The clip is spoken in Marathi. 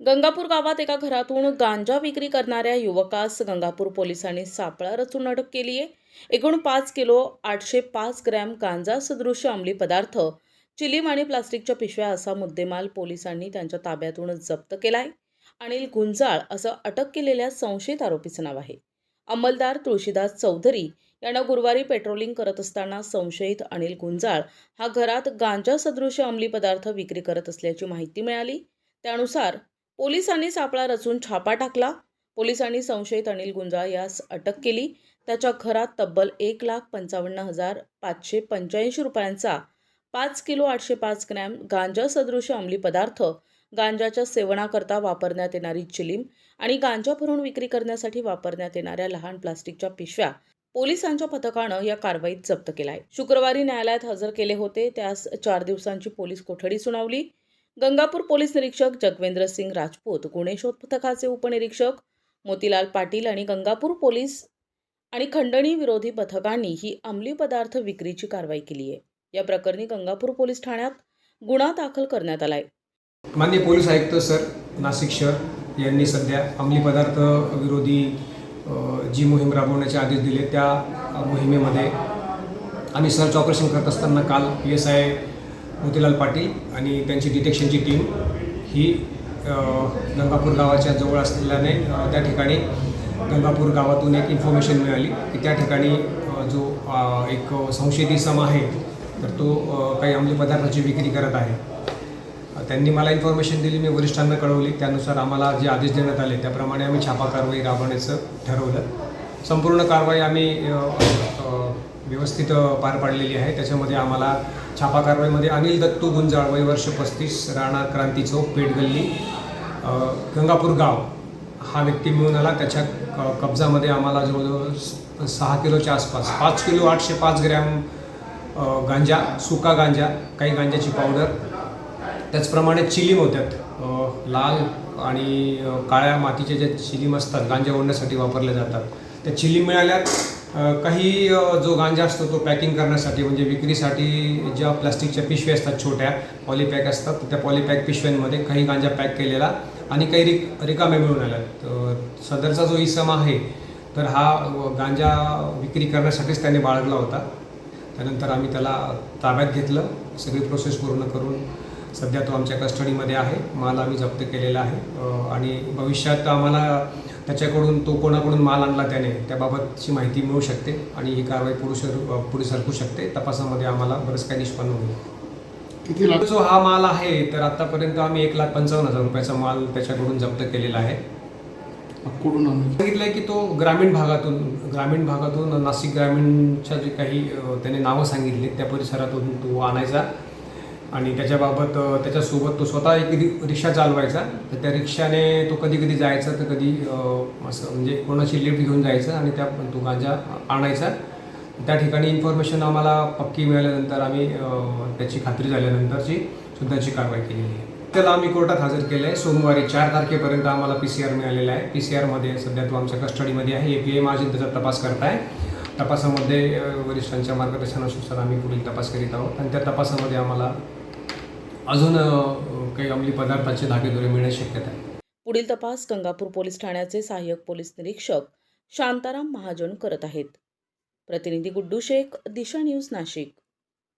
गंगापूर गावात एका घरातून गांजा विक्री करणाऱ्या युवकास गंगापूर पोलिसांनी सापळा रचून अटक केली आहे. एकूण पाच किलो आठशे पाच ग्रॅम गांजा सदृश्य अंमली पदार्थ चिलीम आणि प्लास्टिकच्या पिशव्या असा मुद्देमाल पोलिसांनी त्यांच्या ताब्यातून जप्त केला आहे अनिल गुंजाळ असं अटक केलेल्या संशयित आरोपीचं नाव आहे. अंमलदार तुळशीदास चौधरी यांना गुरुवारी पेट्रोलिंग करत असताना संशयित अनिल गुंजाळ हा घरात गांजा सदृश्य अंमली पदार्थ विक्री करत असल्याची माहिती मिळाली. त्यानुसार पोलिसांनी सापळा रचून छापा टाकला. पोलिसांनी संशयित अनिल गुंजाळ यास अटक केली. त्याच्या घरात तब्बल एक लाख पंचावन्न हजार पाचशे पंच्याऐंशी रुपयांचा पाच किलो आठशे पाच ग्रॅम गांजा सदृश अंमली पदार्थ गांजाच्या सेवनाकरता वापरण्यात येणारी चिलीम आणि गांजा भरून विक्री करण्यासाठी वापरण्यात येणाऱ्या लहान प्लास्टिकच्या पिशव्या पोलिसांच्या पथकानं या कारवाईत जप्त केलाय. शुक्रवारी न्यायालयात हजर केले होते. त्यास चार दिवसांची पोलीस कोठडी सुनावली. गंगापूर पोलीस निरीक्षक जगवेंद्र सिंग राजपूत गुन्हे शोध पथकाचे उपनिरीक्षक मोतीलाल पाटील आणि गंगापूर पोलीस आणि खंडणी विरोधी पथकांनी ही अंमली पदार्थ विक्रीची कारवाई केली आहे. या प्रकरणी गंगापूर पोलीस ठाण्यात गुन्हा दाखल करण्यात आलाय. मान्य पोलीस आयुक्त सर नाशिक शहर यांनी सध्या अंमली पदार्थ विरोधी जी मोहीम राबवण्याचे आदेश दिले त्या मोहिमेमध्ये आम्ही सर्च ऑपरेशन करत असताना काल P S I Motilal Patil आणि त्यांची डिटेक्शनची टीम ही गंगापूर गावाच्या जवळ असलेल्याने त्या ठिकाणी गंगापूर गावातून एक इन्फॉर्मेशन मिळाली की त्या ठिकाणी जो एक संशयित इसम आहे तर तो काही अंमली पदार्थाची विक्री करत आहे. त्यांनी मला इन्फॉर्मेशन दिली मी वरिष्ठांना कळवली. त्यानुसार आम्हाला जे आदेश देण्यात आले त्याप्रमाणे आम्ही छापा कारवाई राबवण्याचं ठरवलं. संपूर्ण कारवाई आम्ही व्यवस्थित पार पाडलेली आहे. त्याच्यामध्ये आम्हाला छापा कारवाईमध्ये अनिल दत्तू गुंजाळ वय वर्ष पस्तीस राणा क्रांती चौक पेठगल्ली गंगापूर गाव हा व्यक्ती मिळून आला. त्याच्या क- कब्जामध्ये आम्हाला जवळजवळ स- सहा किलोच्या आसपास पाच किलो आठशे पाच ग्रॅम गांजा सुका गांजा काही गांजाची पावडर. त्याचप्रमाणे चिलीम होत्यात लाल आणि काळ्या मातीचे जे चिलीम असतात गांजा ओढण्यासाठी वापरल्या जातात. त्या चिलीम मिळाल्यात. काही जो गांजा असतो तो पॅकिंग करण्यासाठी म्हणजे विक्रीसाठी ज्या प्लास्टिकच्या पिशव्या असतात छोट्या पॉलीपॅक असतात त्या पॉलीपॅक पिशव्यांमध्ये काही गांजा पॅक केलेला आणि काही रिक रिकामे मिळून आल्यात तर सदरचा जो इसम आहे तर हा गांजा विक्री करण्यासाठीच त्याने बाळगला होता. त्यानंतर आम्ही त्याला ताब्यात घेतलं सगळी प्रोसेस पूर्ण करून सध्या तो आमच्या कस्टडीमध्ये आहे माल आम्ही जप्त केलेला आहे आणि भविष्यात आम्हाला त्याच्याकडून तो कोणाकडून माल आणला त्याने त्याबाबतची माहिती मिळू शकते आणि ही कारवाई पुढे सर पुढे सरकू शकते. तपासामध्ये आम्हाला बरंच काही निष्पन्न होईल. किती लाख? जो हा माल आहे तर आतापर्यंत आम्ही एक लाख पंचावन्न हजार रुपयाचा माल त्याच्याकडून जप्त केलेला आहे. कुठून सांगितलंय की तो ग्रामीण भागातून ग्रामीण भागातून नाशिक ग्रामीणच्या जे काही त्याने नावं सांगितली त्या परिसरातून तो आणायचा. आणि त्याच्याबाबत त्याच्यासोबत तो स्वतः एक रिक्षा चालवायचा. तर त्या रिक्षाने तो कधी कधी जायचा तर कधी असं म्हणजे कोणाची लिफ्ट घेऊन जायचं आणि त्या तो गांजा आणायचा. त्या ठिकाणी इन्फॉर्मेशन आम्हाला पक्की मिळाल्यानंतर आम्ही त्याची खात्री झाल्यानंतरची सुद्धाची कारवाई केलेली आहे. त्याला आम्ही कोर्टात हजर केलं आहे सोमवारी चार तारखेपर्यंत आम्हाला पी सी आर मिळालेला आहे. पी सी आरमध्ये सध्या तो आमच्या कस्टडीमध्ये आहे. ए पी एम माझी त्याचा तपास करत आहे तपासामध्ये वरिष्ठांच्या मार्गदर्शनानुसार आम्ही पुढील तपास करीत आहोत. आणि त्या तपासामध्ये आम्हाला अजून काही अंमली पदार्थाचे धागेदोरे मिळण्याची शक्यता आहे. पुढील तपास गंगापूर पोलीस ठाण्याचे सहाय्यक पोलीस निरीक्षक शांताराम महाजन करत आहेत. प्रतिनिधी गुड्डू शेख दिशा न्यूज नाशिक.